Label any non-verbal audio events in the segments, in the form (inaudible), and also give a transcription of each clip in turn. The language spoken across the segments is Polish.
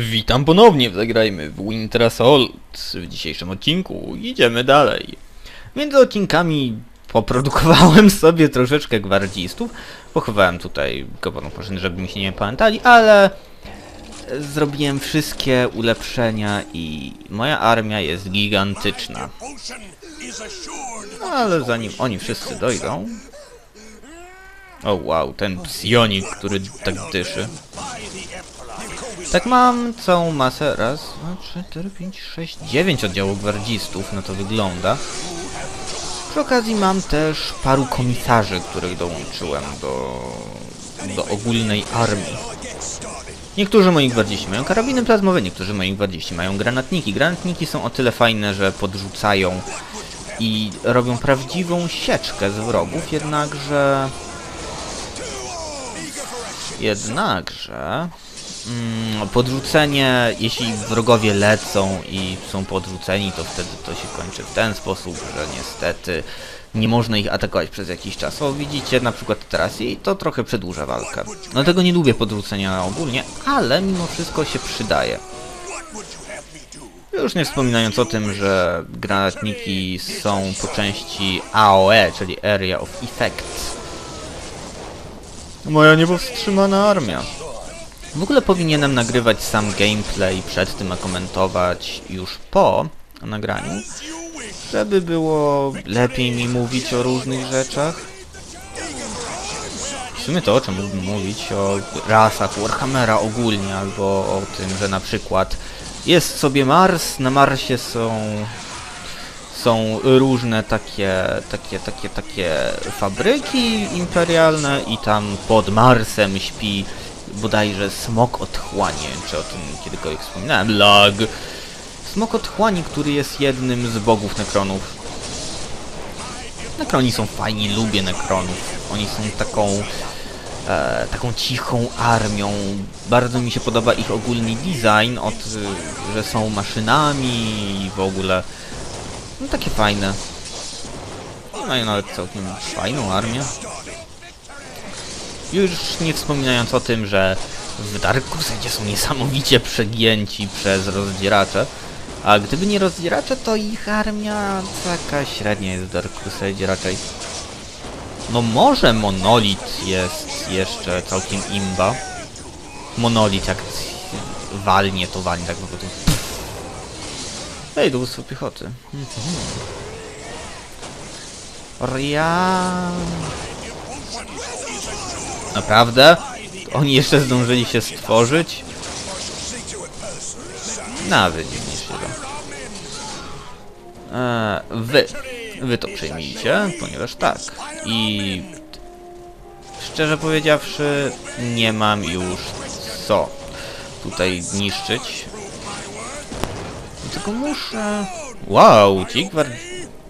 Witam ponownie Zagrajmy w Winter Assault. W dzisiejszym odcinku idziemy dalej. Między odcinkami poprodukowałem (laughs) sobie troszeczkę gwardzistów. Pochowałem tutaj kopanów maszyn, żeby mi się nie pamiętali, ale zrobiłem wszystkie ulepszenia i moja armia jest gigantyczna. No, ale zanim oni wszyscy dojdą... O wow, ten psionik, który tak dyszy. Tak mam całą masę. Raz, dwa, trzy, cztery, pięć, sześć, dziewięć oddziałów gwardzistów, no to wygląda. Przy okazji mam też paru komisarzy, których dołączyłem do, do ogólnej armii. Niektórzy moi gwardziści mają karabiny plazmowe, niektórzy moi gwardziści mają granatniki. Granatniki są o tyle fajne, że podrzucają i robią prawdziwą sieczkę z wrogów, jednakże... Jednakże... Mm, podrzucenie, jeśli wrogowie lecą i są podrzuceni, to wtedy to się kończy w ten sposób, że niestety nie można ich atakować przez jakiś czas. O, widzicie na przykład teraz i to trochę przedłuża walkę. Dlatego nie lubię podrzucenia ogólnie, ale mimo wszystko się przydaje. Już nie wspominając o tym, że granatniki są po części AOE, czyli Area of Effect. Moja niepowstrzymana armia. W ogóle powinienem nagrywać sam gameplay przed tym, a komentować już po nagraniu, żeby było lepiej mi mówić o różnych rzeczach. W sumie to, o czym mógłbym mówić, o rasach Warhammera ogólnie, albo o tym, że na przykład jest sobie Mars, na Marsie są są różne takie, takie, takie, takie fabryki imperialne i tam pod Marsem śpi bodajże smok otchłani, nie wiem, czy o tym kiedykolwiek wspominałem, lag. Smok otchłani, który jest jednym z bogów nekronów. Nekroni są fajni, lubię nekronów. Oni są taką, e, taką cichą armią. Bardzo mi się podoba ich ogólny design, od, że są maszynami i w ogóle. No takie fajne. Mają nawet całkiem fajną armię. Już nie wspominając o tym, że w Dark Crusadzie są niesamowicie przegięci przez rozdzieracze. A gdyby nie rozdzieracze, to ich armia taka średnia jest w Dark Crusadzie raczej. No może Monolit jest jeszcze całkiem imba. Monolit jak walnie, to walnie tak po prostu. Ej, dowództwo piechoty. Rian... Naprawdę? Oni jeszcze zdążyli się stworzyć? Nawet dziwnie się. Eee, wy. Wy to przejmijcie, ponieważ tak. I... Szczerze powiedziawszy, nie mam już co tutaj niszczyć. Tylko muszę... Wow, ci gward...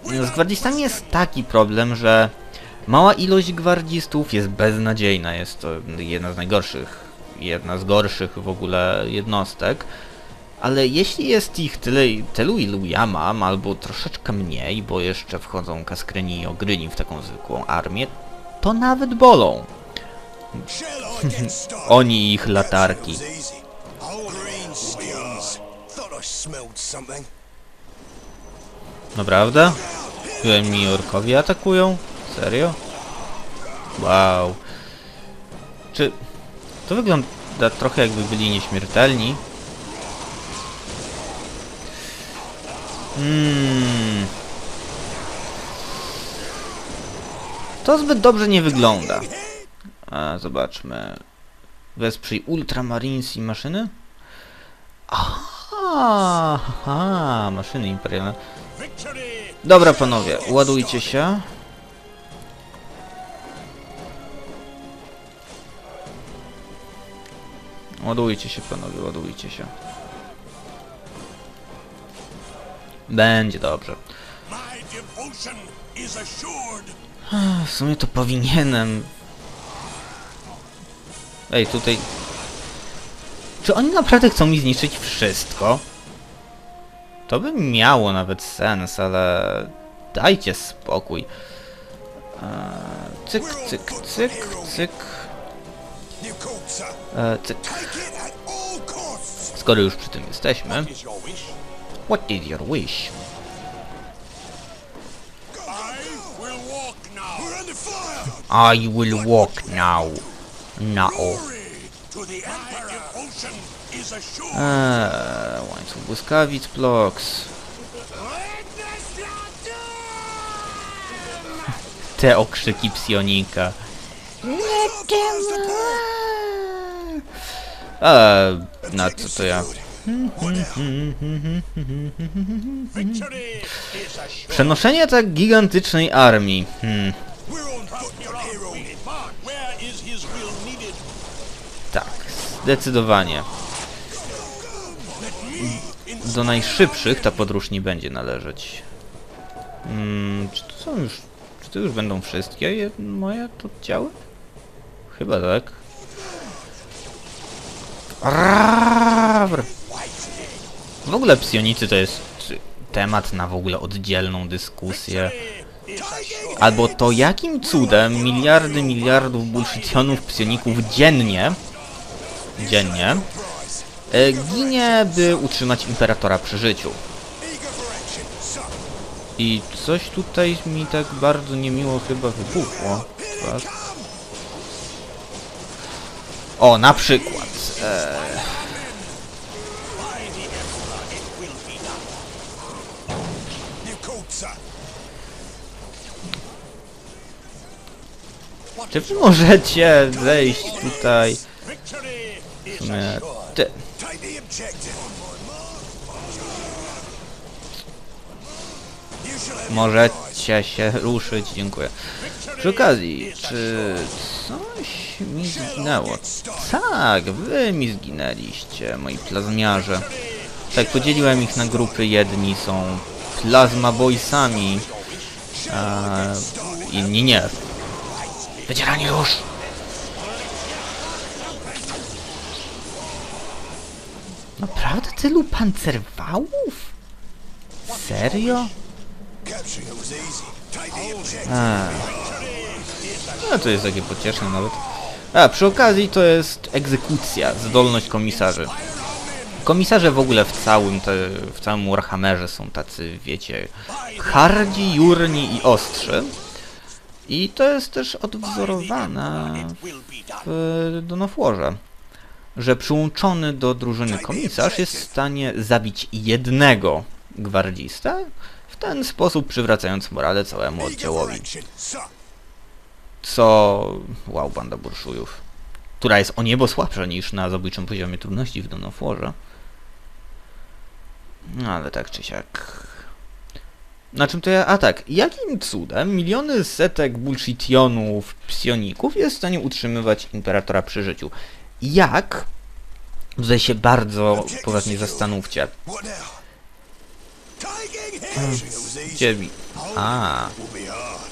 Z gwardzistami jest taki problem, że Mała ilość gwardzistów jest beznadziejna, jest to jedna z najgorszych, jedna z gorszych w ogóle jednostek. Ale jeśli jest ich tyle, tylu ilu ja mam, albo troszeczkę mniej, bo jeszcze wchodzą kaskreni i ogryni w taką zwykłą armię, to nawet bolą. (laughs) Oni ich latarki. Naprawdę? mi orkowie atakują? Serio? Wow. Czy... To wygląda trochę jakby byli nieśmiertelni. Hmm. To zbyt dobrze nie wygląda. A, zobaczmy. Wesprzyj Ultramarines i maszyny? Aha, aha, maszyny imperialne. Dobra panowie, ładujcie się. Ładujcie się panowie, ładujcie się. Będzie dobrze. W sumie to powinienem. Ej, tutaj... Czy oni naprawdę chcą mi zniszczyć wszystko? To by miało nawet sens, ale... Dajcie spokój. Eee, cyk, cyk, cyk, cyk. E, cyk. Skoro już przy tym jesteśmy, what is your wish? I will walk now. Now. Eee, łańcuch błyskawic, Plox. Te okrzyki psionika. Eee, na co to ja? Przenoszenie tak gigantycznej armii. Hmm, tak, zdecydowanie. Do najszybszych ta podróż nie będzie należeć. Hmm, czy to są już... Czy to już będą wszystkie je, moje to oddziały? Chyba tak. W ogóle psionicy to jest temat na w ogóle oddzielną dyskusję. Albo to jakim cudem miliardy miliardów bullshitionów psioników dziennie dziennie e, ginie, by utrzymać imperatora przy życiu. I coś tutaj mi tak bardzo niemiło chyba wybuchło. Tak. O, na przykład. E, czy wy możecie zejść tutaj? Ty, możecie się ruszyć, dziękuję. Przy okazji, czy coś mi zginęło? Tak, wy mi zginęliście, moi plazmiarze. Tak, podzieliłem ich na grupy. Jedni są plazma boysami, a inni nie. Wydzieranie już! Naprawdę tylu pancerwałów? Serio? A. No to jest takie pocieszne nawet. A, przy okazji to jest egzekucja, zdolność komisarzy. Komisarze w ogóle w całym, te, w całym Warhammerze są tacy, wiecie, hardzi, jurni i ostrzy. I to jest też odwzorowane Will be done. w Donofłorze, że przyłączony do drużyny komisarz jest w stanie zabić jednego gwardzista, w ten sposób przywracając morale całemu oddziałowi. Co... Wow, banda burszujów. Która jest o niebo słabsza niż na zabójczym poziomie trudności w Donofłorze. No ale tak czy siak... Na czym to ja... A tak, jakim cudem miliony setek bullshitionów, psioników jest w stanie utrzymywać Imperatora przy życiu? Jak? Tutaj się bardzo poważnie zastanówcie. Gdzie... mi- A,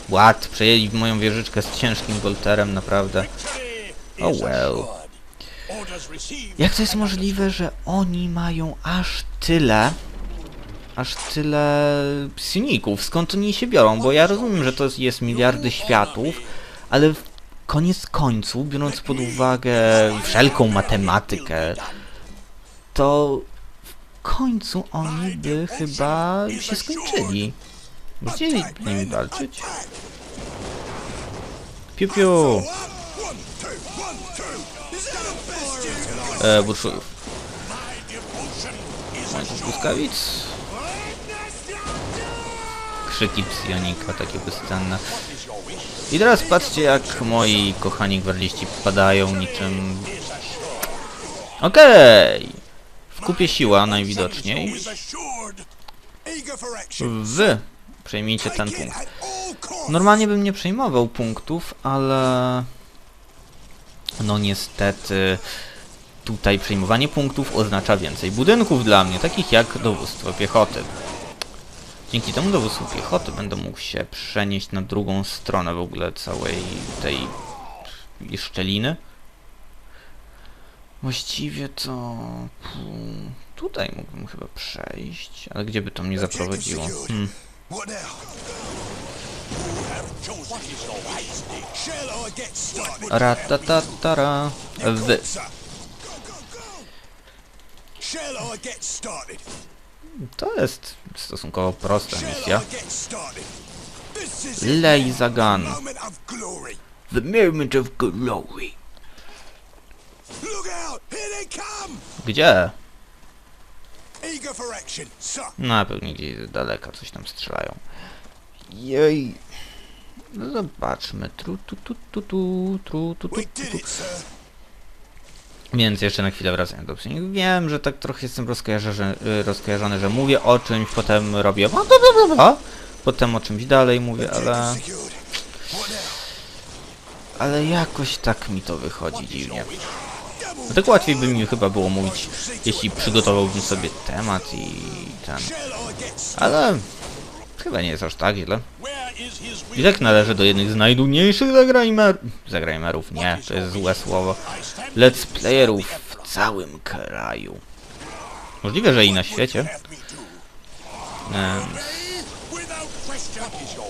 ład, przejęli moją wieżyczkę z ciężkim golterem, naprawdę. Oh well. Jak to jest możliwe, że oni mają aż tyle, aż tyle psioników? Skąd oni się biorą? Bo ja rozumiem, że to jest miliardy światów, ale koniec końców, biorąc pod uwagę wszelką matematykę, to końcu oni by chyba się skończyli. Chcieli z nimi walczyć? Piu piu! E, burszujów. Assured. błyskawic. Krzyki psionika, takie bezcenne. I teraz patrzcie jak moi kochani gwardziści padają niczym... Okej! W kupie siła najwidoczniej. Wy przejmijcie ten punkt. Normalnie bym nie przejmował punktów, ale... No niestety... Tutaj przejmowanie punktów oznacza więcej budynków dla mnie, takich jak dowództwo piechoty. Dzięki temu dowództwu piechoty będę mógł się przenieść na drugą stronę w ogóle całej tej szczeliny. Właściwie to... Tutaj mógłbym chyba przejść, ale gdzie by to mnie zaprowadziło? Hmm. Ratatatara. Wy. To jest stosunkowo prosta misja. Lay Zagan. The moment of glory. Gdzie? No, pewnie gdzieś z daleka coś tam strzelają. Jej. No zobaczmy. Tru, tu, tu, tu, tu, tru, tu, tu, tu, tu. Więc jeszcze na chwilę wracając do psionik. Wiem, że tak trochę jestem rozkojarzony, rozkojarzony, że mówię o czymś, potem robię bla, bla, bla, bla, potem o czymś dalej mówię, ale, ale jakoś tak mi to wychodzi dziwnie. No tak łatwiej by mi chyba było mówić, jeśli przygotowałbym sobie temat i ten. Ale chyba nie jest aż tak źle. I tak należy do jednych z najdumniejszych zagrajmer... Zagrajmerów, nie, to jest złe słowo. Let's playerów w całym kraju. Możliwe, że i na świecie.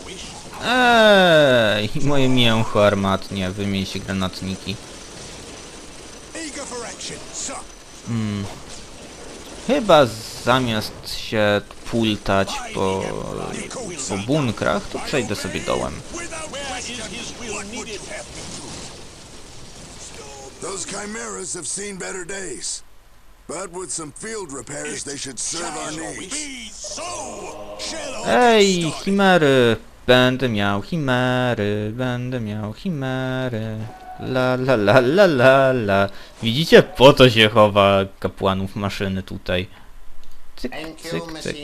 wish? Ej, moje mięcho armatnie, wymień się granatniki. Sir. Chyba zamiast się pultać po, po bunkrach, to przejdę sobie dołem. Those chimeras have seen better days. But with some field repairs, they should serve our needs. Ej, chimery! Będę miał chimery, będę miał chimery. La la la la la la. Widzicie, po to się chowa kapłanów maszyny tutaj. Cyk, cyk, cyk.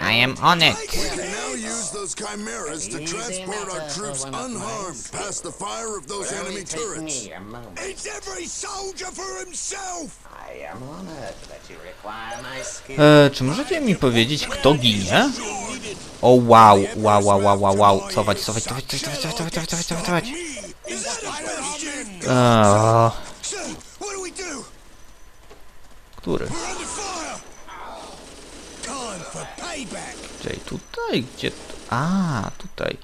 I am on it. We can now use those chimeras to transport our troops unharmed past the fire of those enemy turrets. It's every soldier for himself. E, czy możecie mi powiedzieć, kto ginie? O wow, wow, wow, wow, wow, wow. Cofać, cofać, cofać, cofać, cofać, cofać, cofać, cofać, cofać. Eee, który? Czyli tutaj, gdzie... tu- A, tutaj.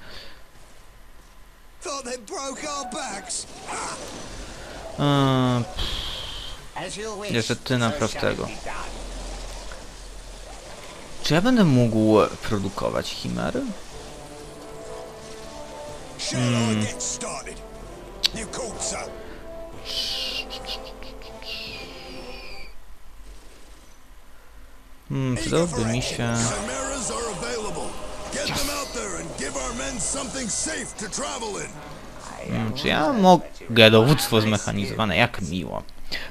Eee, wish, jeszcze ty na prostego. Czy ja będę mógł produkować chimery? Hmm. Hmm, przydałby mi się... Hmm, czy ja mogę dowództwo zmechanizowane? Jak miło.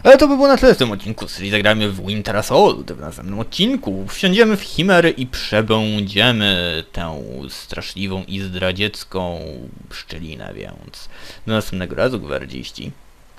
Ale to by było na tyle w tym odcinku, czyli zagramy w Winter Assault. W następnym odcinku wsiądziemy w Chimery i przebędziemy tę straszliwą i zdradziecką szczelinę, więc do następnego razu, gwardziści.